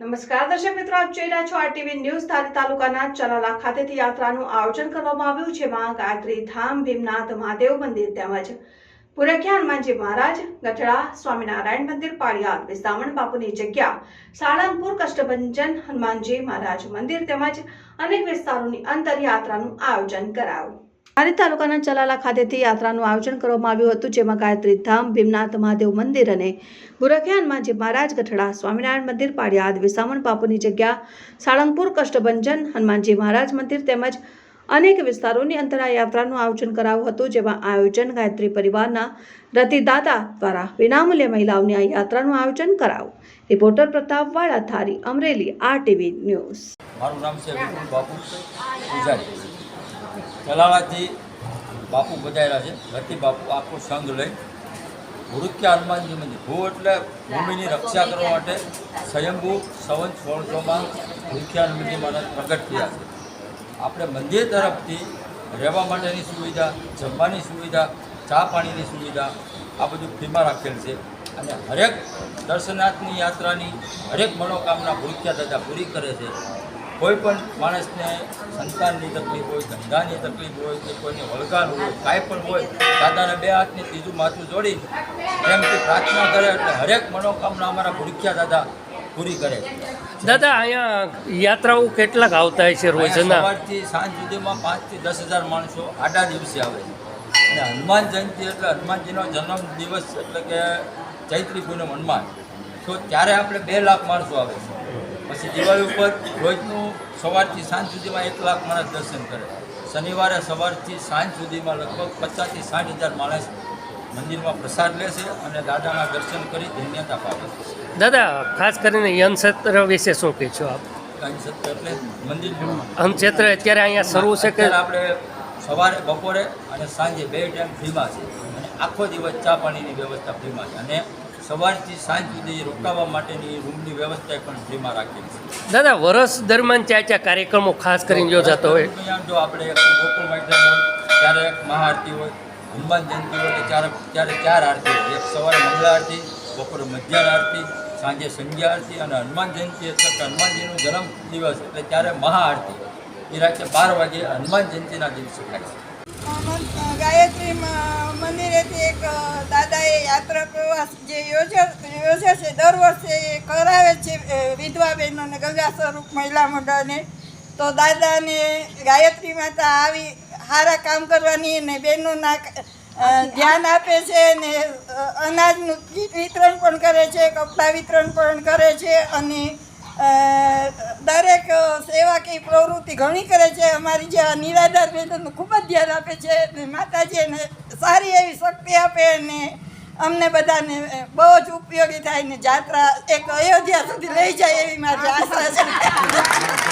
નમસ્કાર દર્શક મિત્રો, આપ જોઈ રહ્યા છો આરટીવી ન્યૂઝ ધારી તાલુકાના ચલાલા ખાતેથી યાત્રાનું આયોજન કરવામાં આવ્યું જેમાં ગાયત્રી ધામ, ભીમનાથ મહાદેવ મંદિર તેમજ પુરખ્યા હનુમાનજી મહારાજ, ગઢડા સ્વામિનારાયણ મંદિર પાળિયાદ વિસ્તામણ બાપુની જગ્યા, સાળંગપુર, કષ્ટભંજન હનુમાનજી મહારાજ મંદિર તેમજ અનેક વિસ્તારોની અંતર યાત્રાનું આયોજન કરાયું. ધારી તાલુકાના ચલાલા ખાતેથી યાત્રાનું આયોજન કરવામાં આવ્યું હતું, જેમાં ગાયત્રી ધામ, ભીમનાથ મહાદેવ મંદિર અને ગુરખ્યા હનુમાનજી મહારાજ ગઠડા સ્વામિનારાયણ મંદિર, પાળિયાદ, વિસામણ બાપુની જગ્યા, સાળંગપુર, કષ્ટભંજન, હનુમાનજી મહારાજ મંદિર તેમજ અનેક વિસ્તારોની અંતર આ યાત્રાનું આયોજન કરાયું હતું, જેમાં આયોજન ગાયત્રી પરિવારના રતિદાતા દ્વારા વિનામૂલ્ય મહિલાઓની આ યાત્રાનું આયોજન કરાયું. રિપોર્ટર પ્રતાપ વાળા થારી અમરેલી, આરટીવી ન્યૂઝ. મારું નામ છે તલાળાથી બાપુ બધાયેલા છે. રતિ બાપુ, આખો સંઘ લઈ. ભૂરુખ્યા હનુમાનજી મંદિર. ભૂ એટલે ભૂમિની રક્ષા કરવા માટે સ્વયંભૂ સવન સોળસોમાં ભૂરુખ્યા હનુમાનજી મહારાજ પ્રગટ થયા છે. આપણે મંદિર તરફથી રહેવા માટેની સુવિધા, જમવાની સુવિધા, ચા પાણીની સુવિધા આ બધું ફ્રીમાં રાખેલ છે. અને હરેક દર્શનાર્થની યાત્રાની હરેક મનોકામના ભૂખ્યા દાદા પૂરી કરે છે. કોઈ પણ માણસને સંતાનની તકલીફ હોય ધંધાની તકલીફ હોય કે કોઈને વળગાડ હોય કાંઈ પણ હોય દાદાને બે હાથને ત્રીજું માથું જોડી પ્રેમથી પ્રાર્થના કરે એટલે હરેક મનોકામના અમારા ભૂખ્યા દાદા પૂરી કરે દાદા અહીંયા યાત્રાઓ કેટલાક આવતા હોય છે રોજ રોજના? સવારથી સાંજ સુધીમાં પાંચથી દસ હજાર માણસો આડા દિવસે આવે છે. અને હનુમાન જયંતિ એટલે હનુમાનજીનો જન્મ દિવસ એટલે કે ચૈત્રી પૂનમ હનુમાન. તો ત્યારે આપણે બે લાખ માણસો આવે છે. પછી દિવાળી ઉપર રોજનું સવારથી સાંજ સુધીમાં એક લાખ માણસ દર્શન કરે. શનિવારે સવારથી સાંજ સુધીમાં લગભગ પચાસથી સાઠ હજાર માણસ મંદિરમાં પ્રસાદ લે છે અને દાદાના દર્શન કરી ધન્યતા પામે છે. દાદા ખાસ કરીને યનક્ષેત્ર વિશે શું કહેશો આપ? એટલે મંદિર જોવા અન્નક્ષેત્ર અત્યારે અહીંયા શરૂ છે કે? આપણે સવારે બપોરે અને સાંજે બે ટાઈમ ફ્રીમાં છે. અને આખો દિવસ ચા પાણીની વ્યવસ્થા ફ્રીમાં છે. અને સવારથી સાંજ સુધી રોકાવા માટેની રૂમની વ્યવસ્થા પણ ફ્રીમાં રાખેલી છે. દાદા વર્ષ દરમિયાન ક્યાં ક્યાં કાર્યક્રમો ખાસ કરીને યોજાતો હોય. જો આપણે ગોકુળ હોય ત્યારે મહાઆરતી હોય હનુમાન જયંતિ હોય ત્યારે ત્યારે ચાર આરતી હોય. એક સવારે મંગળા આરતી બપોરે મધ્યાહન આરતી સાંજે સંધ્યા આરતી અને હનુમાન જયંતિ એટલે કે હનુમાનજીનો જન્મ દિવસ એટલે ત્યારે મહાઆરતી. એ રાત્રે બાર વાગે હનુમાન જયંતિના દિવસે થાય છે. ગાયત્રી મંદિરેથી એક દાદાએ યાત્રા પ્રવાસ જે યોજે છે દર વર્ષે કરાવે છે વિધવા બહેનોને ગંગા સ્વરૂપ મહિલા મંડળને. તો દાદાને ગાયત્રી માતા આવી સારા કામ કરવાની અને બહેનોના ધ્યાન આપે છે અને અનાજનું વિતરણ પણ કરે છે, કપડાં વિતરણ પણ કરે છે અને દરેક સેવાકીય પ્રવૃત્તિ ઘણી કરે છે. અમારી જે નિરાધાર બહેનોનું ખૂબ જ ધ્યાન આપે છે અને માતાજી એને સારી એવી શક્તિ આપે અને અમને બધાને બહુ જ ઉપયોગી થાય ને જાત્રા એક અયોધ્યા સુધી લઈ જાય એવી મારી આશા છે.